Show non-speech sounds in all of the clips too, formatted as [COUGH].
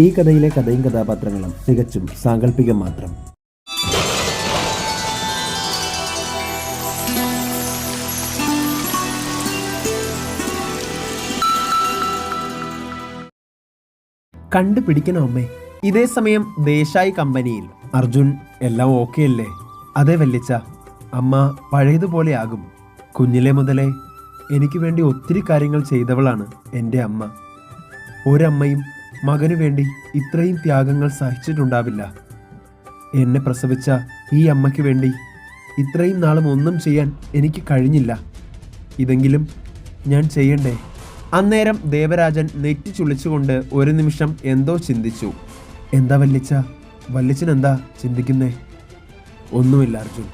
ഈ കഥയിലെ കഥയും കഥാപാത്രങ്ങളും തികച്ചും സാങ്കല്പികം മാത്രം. കണ്ടുപിടിക്കണോ അമ്മേ. ഇതേ സമയം ദേശായി കമ്പനിയിൽ. അർജുൻ എല്ലാം ഓക്കെ അല്ലേ? അതെ വല്ലിച്ച അമ്മ പഴയതുപോലെ ആകും. കുഞ്ഞിലെ മുതലേ എനിക്ക് വേണ്ടി ഒത്തിരി കാര്യങ്ങൾ ചെയ്തവളാണ് എന്റെ അമ്മ. ഒരമ്മയും മകനു വേണ്ടി ഇത്രയും ത്യാഗങ്ങൾ സഹിച്ചിട്ടുണ്ടാവില്ല. എന്നെ പ്രസവിച്ച ഈ അമ്മയ്ക്ക് വേണ്ടി ഇത്രയും നാളും ഒന്നും ചെയ്യാൻ എനിക്ക് കഴിഞ്ഞില്ല. ഇതെങ്കിലും ഞാൻ ചെയ്യണ്ടേ? അന്നേരം ദേവരാജൻ നെറ്റി ചുളിച്ചുകൊണ്ട് ഒരു നിമിഷം എന്തോ ചിന്തിച്ചു. എന്താ വല്ലിച്ച വല്ലിച്ചൻ എന്താ ചിന്തിക്കുന്നേ? ഒന്നുമില്ല അർജുൻ.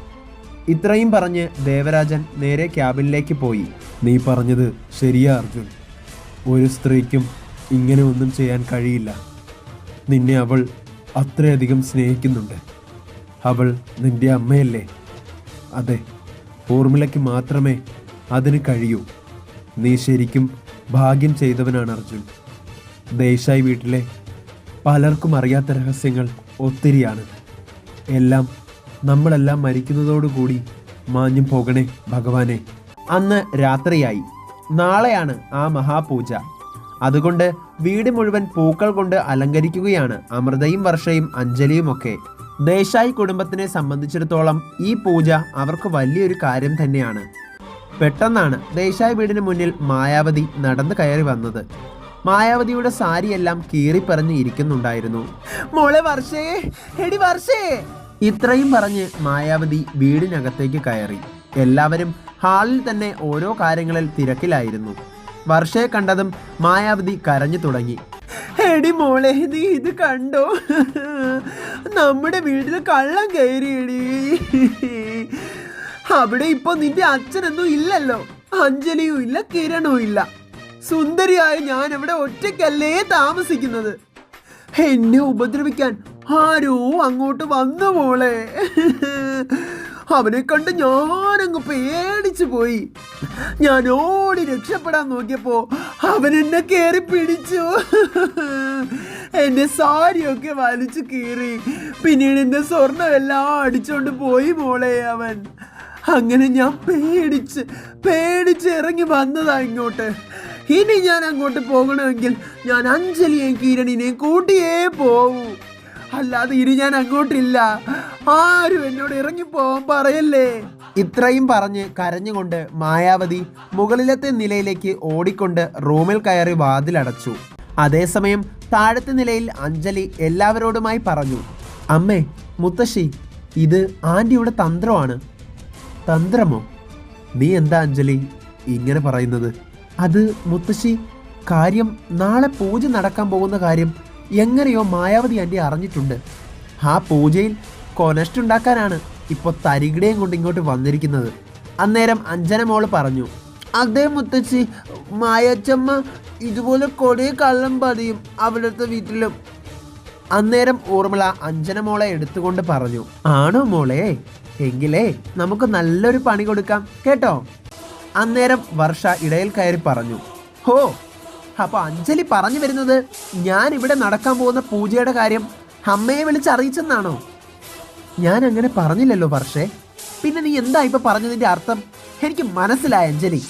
ഇത്രയും പറഞ്ഞ് ദേവരാജൻ നേരെ ക്യാബിനിലേക്ക് പോയി. നീ പറഞ്ഞത് ശരിയാ അർജുൻ. ഒരു സ്ത്രീക്കും ഇങ്ങനെ ഒന്നും ചെയ്യാൻ കഴിയില്ല. നിന്നെ അവൾ അത്രയധികം സ്നേഹിക്കുന്നുണ്ട്. അവൾ നിന്റെ അമ്മയല്ലേ? അതെ ഊർമിളയ്ക്ക് മാത്രമേ അതിന് കഴിയൂ. നീ ശരിക്കും ഭാഗ്യം ചെയ്തവനാണ് അർജുൻ. ദേശായി വീട്ടിലെ പലർക്കും അറിയാത്ത രഹസ്യങ്ങൾ ഒത്തിരിയാണ്. എല്ലാം നമ്മളെല്ലാം മരിക്കുന്നതോടുകൂടി മാഞ്ഞും പോകണേ ഭഗവാനെ. അന്ന് രാത്രിയായി. നാളെയാണ് ആ മഹാപൂജ. അതുകൊണ്ട് വീട് മുഴുവൻ പൂക്കൾ കൊണ്ട് അലങ്കരിക്കുകയാണ് അമൃതയും വർഷയും അഞ്ജലിയും ഒക്കെ. ദേശായി കുടുംബത്തിനെ സംബന്ധിച്ചിടത്തോളം ഈ പൂജ അവർക്ക് വലിയൊരു കാര്യം തന്നെയാണ്. പെട്ടെന്നാണ് ദേശായി വീടിന് മുന്നിൽ മായാവതി നടന്നു കയറി വന്നത്. മായാവതിയുടെ സാരിയെല്ലാം കീറിപ്പറഞ്ഞ് ഇരിക്കുന്നുണ്ടായിരുന്നു. മോളെ വർഷേ എടി വർഷേ! ഇത്രയും പറഞ്ഞ് മായാവതി വീടിനകത്തേക്ക് കയറി. എല്ലാവരും ഹാളിൽ തന്നെ ഓരോ കാര്യങ്ങളിൽ തിരക്കിലായിരുന്നു. വർഷയെ കണ്ടതും മായാവതി കരഞ്ഞു തുടങ്ങി. എടി മോളെ നീ ഇത് കണ്ടോ? നമ്മുടെ വീട്ടിൽ കള്ളം കയറിയടി. അവിടെ ഇപ്പൊ നിന്റെ അച്ഛനൊന്നും ഇല്ലല്ലോ. അഞ്ജലിയും ഇല്ല കിരണും ഇല്ല. സുന്ദരിയായ ഞാൻ അവിടെ ഒറ്റയ്ക്കല്ലേ താമസിക്കുന്നത്. എന്നെ ഉപദ്രവിക്കാൻ ആരോ അങ്ങോട്ട് വന്നു മോളെ. അവനെ കണ്ട് ഞാനങ്ങ് പേടിച്ചു പോയി. ഞാൻ ഓടി രക്ഷപ്പെടാൻ നോക്കിയപ്പോ അവൻ എന്നെ കേറി പിടിച്ചു. എന്റെ സാരിയൊക്കെ വലിച്ചു കീറി. പിന്നീട് എന്റെ സ്വർണമെല്ലാം അടിച്ചോണ്ട് പോയി മോളെ അവൻ. അങ്ങനെ ഞാൻ പേടിച്ച് പേടിച്ച് ഇറങ്ങി വന്നതാ ഇങ്ങോട്ട്. ഇനി ഞാൻ അങ്ങോട്ട് പോകണമെങ്കിൽ ഞാൻ അഞ്ജലിയെയും കിരണിനെയും കൂട്ടിയേ പോവൂ. അല്ലാതെ ഇനി ഞാൻ അങ്ങോട്ടില്ല. ആരും എന്നോട് ഇറങ്ങി പോവാൻ പറയല്ലേ? ഇത്രയും പറഞ്ഞ് കരഞ്ഞുകൊണ്ട് മായാവതി മുകളിലത്തെ നിലയിലേക്ക് ഓടിക്കൊണ്ട് റൂമിൽ കയറി വാതിലടച്ചു അതേസമയം താഴത്തെ നിലയിൽ അഞ്ജലി എല്ലാവരോടുമായി പറഞ്ഞു അമ്മേ മുത്തശ്ശി ഇത് ആന്റിയുടെ തന്ത്രമാണ്. തന്ത്രമോ? നീ എന്താ അഞ്ജലി ഇങ്ങനെ പറയുന്നത്? അത് മുത്തശ്ശി കാര്യം നാളെ പൂജ നടക്കാൻ പോകുന്ന കാര്യം എങ്ങനെയോ മായാവതി ആന്റി അറിഞ്ഞിട്ടുണ്ട്. ആ പൂജയിൽ കൊനസ്റ്റ് ഉണ്ടാക്കാനാണ് ഇപ്പോൾ തരികിടയും കൊണ്ട് ഇങ്ങോട്ട് വന്നിരിക്കുന്നത്. അന്നേരം അഞ്ജന മോൾ പറഞ്ഞു അതേ മുത്തച്ഛി മായച്ചമ്മ ഇതുപോലെ കൊടിയ കള്ളം പതിയും അവിടുത്തെ വീട്ടിലും. അന്നേരം ഊർമിള അഞ്ജന മോളെ എടുത്തുകൊണ്ട് പറഞ്ഞു ആണോ മോളെ? എങ്കിലേ നമുക്ക് നല്ലൊരു പണി കൊടുക്കാം കേട്ടോ? അന്നേരം വർഷ ഇടയിൽ കയറി പറഞ്ഞു ഹോ അപ്പൊ അഞ്ജലി പറഞ്ഞു വരുന്നത് ഞാൻ ഇവിടെ നടക്കാൻ പോകുന്ന പൂജയുടെ കാര്യം അമ്മയെ വിളിച്ച് അറിയിച്ചെന്നാണോ? ഞാൻ അങ്ങനെ പറഞ്ഞില്ലല്ലോ വർഷേ. പിന്നെ നീ എന്താ ഇപ്പൊ പറഞ്ഞതിന്റെ അർത്ഥം? എനിക്ക് മനസ്സിലായ അഞ്ജലി.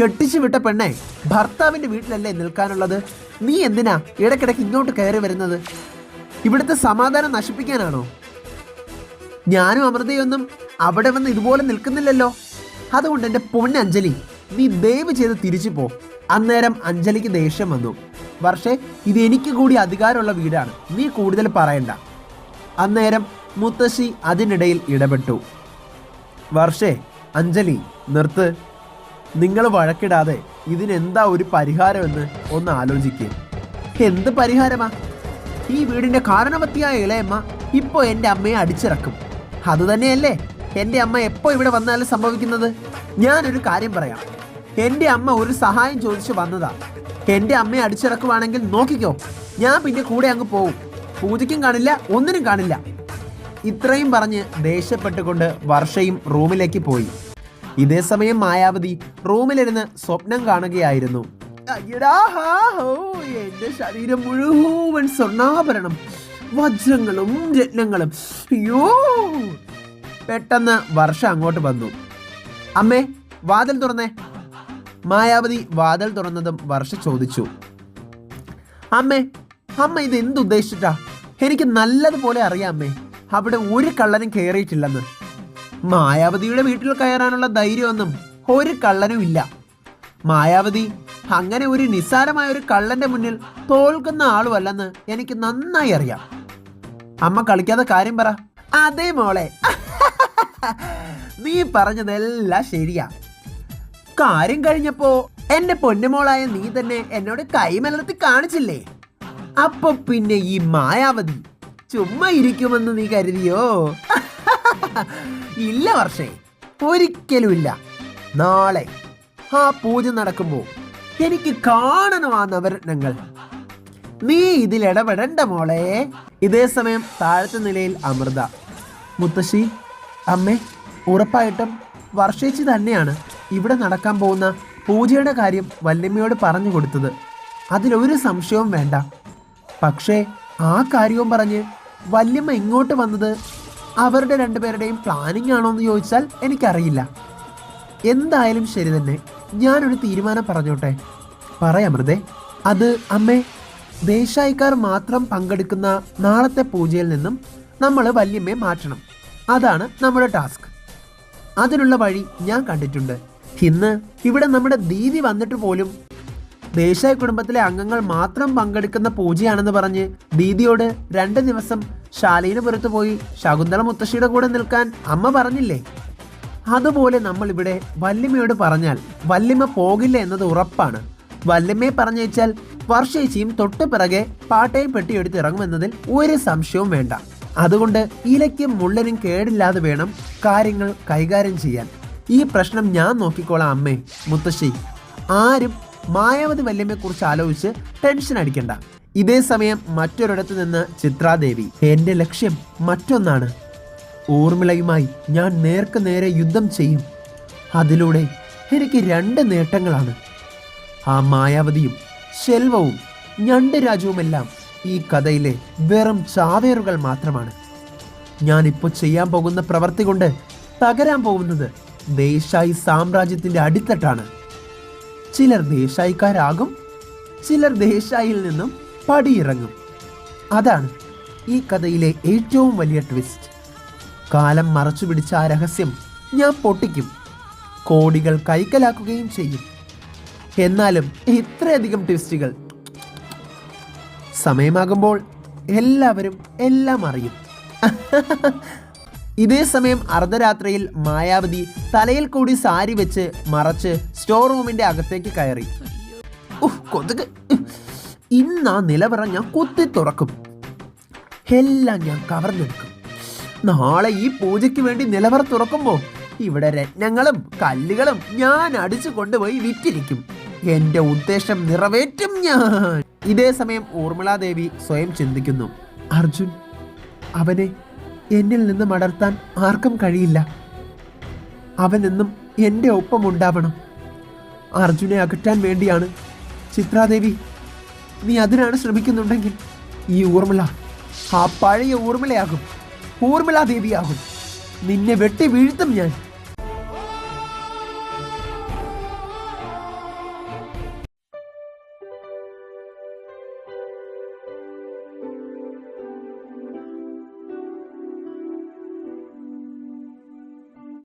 കെട്ടിച്ചു വിട്ട പെണ്ണെ ഭർത്താവിന്റെ വീട്ടിലല്ലേ നിൽക്കാനുള്ളത്? നീ എന്തിനാ ഇടക്കിടക്ക് ഇങ്ങോട്ട് കയറി വരുന്നത്? ഇവിടുത്തെ സമാധാനം നശിപ്പിക്കാനാണോ? ഞാനും അമൃതയൊന്നും അവിടെ വന്ന് ഇതുപോലെ നിൽക്കുന്നില്ലല്ലോ. അതുകൊണ്ട് എന്റെ പൊന്ന അഞ്ജലി നീ ദയവ് ചെയ്ത് തിരിച്ചു പോ. അന്നേരം അഞ്ജലിക്ക് ദേഷ്യം വന്നു. വർഷേ ഇത് എനിക്ക് കൂടി അധികാരമുള്ള വീടാണ്. നീ കൂടുതൽ പറയണ്ട. അന്നേരം മുത്തശ്ശി അതിനിടയിൽ ഇടപെട്ടു. വർഷേ അഞ്ജലി നിർത്ത്. നിങ്ങൾ വഴക്കിടാതെ ഇതിനെന്താ ഒരു പരിഹാരമെന്ന് ഒന്ന് ആലോചിക്കുക എന്ത് പരിഹാരമാ? ഈ വീടിന്റെ കാരണവത്തിയായ ഇളയമ്മ ഇപ്പോൾ എന്റെ അമ്മയെ അടിച്ചിറക്കും. അതുതന്നെയല്ലേ എന്റെ അമ്മ എപ്പോൾ ഇവിടെ വന്നാലും സംഭവിക്കുന്നത്? ഞാനൊരു കാര്യം പറയാം. എന്റെ അമ്മ ഒരു സഹായം ചോദിച്ചു വന്നതാ. എന്റെ അമ്മയെ അടിച്ചിറക്കുവാണെങ്കിൽ നോക്കിക്കോ. ഞാൻ പിന്നെ കൂടെ അങ്ങ് പോവും. പൂജയ്ക്കും കാണില്ല ഒന്നിനും കാണില്ല. ഇത്രയും പറഞ്ഞ് ദേഷ്യപ്പെട്ടുകൊണ്ട് വർഷയും റൂമിലേക്ക് പോയി. ഇതേ സമയം മായാവതി റൂമിലിരുന്ന് സ്വപ്നം കാണുകയായിരുന്നു. എന്റെ ശരീരം മുഴുവൻ സ്വർണാഭരണം വജ്രങ്ങളും രത്നങ്ങളും. അയ്യോ. പെട്ടെന്ന് വർഷ അങ്ങോട്ട് വന്നു. അമ്മേ വാതിൽ തുറന്നേ. മായാവതി വാതിൽ തുറന്നതും വർഷ ചോദിച്ചു. അമ്മേ അമ്മ ഇത് എന്തുദ്ദേശിച്ചിട്ടാ? എനിക്ക് നല്ലതുപോലെ അറിയാം അമ്മേ. അവിടെ ഒരു കള്ളനും കയറിയിട്ടില്ലെന്ന് മായാവതിയുടെ വീട്ടിൽ കയറാനുള്ള ധൈര്യമൊന്നും ഒരു കള്ളനും ഇല്ല. മായാവതി അങ്ങനെ ഒരു നിസ്സാരമായ ഒരു കള്ളന്റെ മുന്നിൽ തോൽക്കുന്ന ആളുമല്ലെന്ന് എനിക്ക് നന്നായി അറിയാം. അമ്മ കളിക്കാതെ കാര്യം പറ. അതേ മോളെ. [LAUGHS] നീ പറഞ്ഞതെല്ലാം ശരിയാ. കാര്യം കഴിഞ്ഞപ്പോ എന്റെ പൊന്നുമോളായ നീ തന്നെ എന്നോട് കൈമലർത്തി കാണിച്ചില്ലേ? അപ്പൊ പിന്നെ ഈ മായാവതി ചുമ്മാ ഇരിക്കുമെന്ന് നീ കരുതിയോ? [LAUGHS] ഇല്ല വർഷേ ഒരിക്കലും ഇല്ല. നാളെ ആ പൂജ നടക്കുമ്പോ എനിക്ക് കാണണം ആ നവരത്നങ്ങൾ നീ ഇതിൽ ഇടപെടണ്ട മോളെ. ഇതേ സമയം താഴത്തെ നിലയിൽ അമൃത. മുത്തശ്ശി അമ്മേ ഉറപ്പായിട്ടും വർഷേച്ചി തന്നെയാണ്. ഇവിടെ നടക്കാൻ പോകുന്ന പൂജയുടെ കാര്യം വല്യമ്മയോട് പറഞ്ഞു കൊടുത്തത്. അതിലൊരു സംശയവും വേണ്ട. പക്ഷേ ആ കാര്യവും പറഞ്ഞ് വല്യമ്മ ഇങ്ങോട്ട് വന്നത് അവരുടെ രണ്ടുപേരുടെയും പ്ലാനിങ് ആണോ എന്ന് ചോദിച്ചാൽ എനിക്കറിയില്ല. എന്തായാലും ശരി തന്നെ ഞാനൊരു തീരുമാനം പറഞ്ഞോട്ടെ. പറയാം പറയാമൃതേ അത് അമ്മേ ദേശായിക്കാർ മാത്രം പങ്കെടുക്കുന്ന നാളത്തെ പൂജയിൽ നിന്നും നമ്മൾ വല്യമ്മയെ മാറ്റണം. അതാണ് നമ്മുടെ ടാസ്ക്. അതിനുള്ള വഴി ഞാൻ കണ്ടിട്ടുണ്ട്. ഇന്ന് ഇവിടെ നമ്മുടെ ദീദി വന്നിട്ട് പോലും ദേശായ കുടുംബത്തിലെ അംഗങ്ങൾ മാത്രം പങ്കെടുക്കുന്ന പൂജയാണെന്ന് പറഞ്ഞ് ദീദിയോട് രണ്ട് ദിവസം ശാലീന പുറത്തു പോയി ശകുന്തള മുത്തശ്ശിയുടെ കൂടെ നിൽക്കാൻ അമ്മ പറഞ്ഞില്ലേ? അതുപോലെ നമ്മൾ ഇവിടെ വല്യമ്മയോട് പറഞ്ഞാൽ വല്യമ്മ പോകില്ല എന്നത് ഉറപ്പാണ്. വല്യമ്മയെ പറഞ്ഞയച്ചാൽ വർഷേച്ചിയും തൊട്ടു പിറകെ പാട്ടയും പെട്ടിയെടുത്ത് ഇറങ്ങുമെന്നതിൽ ഒരു സംശയവും വേണ്ട. അതുകൊണ്ട് ഇലയ്ക്കും മുള്ളനും കേടില്ലാതെ വേണം കാര്യങ്ങൾ കൈകാര്യം ചെയ്യാൻ. ഈ പ്രശ്നം ഞാൻ നോക്കിക്കോളാം അമ്മേ. മുത്തശ്ശി ആരും മായാവതി വല്യമ്മയെക്കുറിച്ച് ആലോചിച്ച് ടെൻഷൻ അടിക്കണ്ട. ഇതേ സമയം മറ്റൊരിടത്ത് നിന്ന് ചിത്രാദേവി എന്റെ ലക്ഷ്യം മറ്റൊന്നാണ്. ഊർമിളയുമായി ഞാൻ നേർക്ക് നേരെ യുദ്ധം ചെയ്യും. അതിലൂടെ എനിക്ക് രണ്ട് നേട്ടങ്ങളാണ്. ആ മായാവതിയും ശെൽവവും ഞണ്ട് രാജവുമെല്ലാം ഈ കഥയിലെ വെറും ചാവേറുകൾ മാത്രമാണ്. ഞാനിപ്പോൾ ചെയ്യാൻ പോകുന്ന പ്രവർത്തി കൊണ്ട് തകരാൻ പോകുന്നത് ദേശായി സാമ്രാജ്യത്തിന്റെ അടിത്തട്ടാണ്. ചിലർ ദേശായിക്കാരാകും ചിലർ ദേശായിൽ നിന്നും പടിയിറങ്ങും. അതാണ് ഈ കഥയിലെ ഏറ്റവും വലിയ ട്വിസ്റ്റ് കാലം മറച്ചു പിടിച്ച ആ രഹസ്യം ഞാൻ പൊട്ടിക്കും കോടികൾ കൈക്കലാക്കുകയും ചെയ്യും. എന്നാലും ഇത്രയധികം ട്വിസ്റ്റുകൾ സമയമാകുമ്പോൾ എല്ലാവരും എല്ലാം അറിയും. [LAUGHS] ഇതേ സമയം അർദ്ധരാത്രിയിൽ മായാവതി തലയിൽ കൂടി സാരി വെച്ച് മറച്ച് സ്റ്റോർ റൂമിന്റെ അകത്തേക്ക് കയറി. കൊതുക്. ഇന്നാ നിലവറ ഞാൻ കുത്തി തുറക്കും. എല്ലാം ഞാൻ കവർന്നെടുക്കും. നാളെ ഈ പൂജയ്ക്ക് വേണ്ടി നിലവറ തുറക്കുമ്പോൾ ഇവിടെ രത്നങ്ങളും കല്ലുകളും ഞാൻ അടിച്ചു കൊണ്ടുപോയി വിറ്റിരിക്കും. എന്റെ ഉദ്ദേശം നിറവേറ്റും ഞാൻ. ഇതേ സമയം ഊർമിളാദേവി സ്വയം ചിന്തിക്കുന്നു. അർജുൻ അവനെ എന്നിൽ നിന്ന് മടർത്താൻ ആർക്കും കഴിയില്ല. അവൻ എന്നും എന്റെ ഒപ്പം ഉണ്ടാവണം. അർജുനെ അകറ്റാൻ വേണ്ടിയാണ്. ചിത്രാദേവി നീ അതിനാണ് ശ്രമിക്കുന്നുണ്ടെങ്കിൽ ഈ ഊർമിള ആ പഴയ ഊർമിളയാകും. ഊർമിളാദേവിയാകും. നിന്നെ വെട്ടി വീഴ്ത്തും ഞാൻ.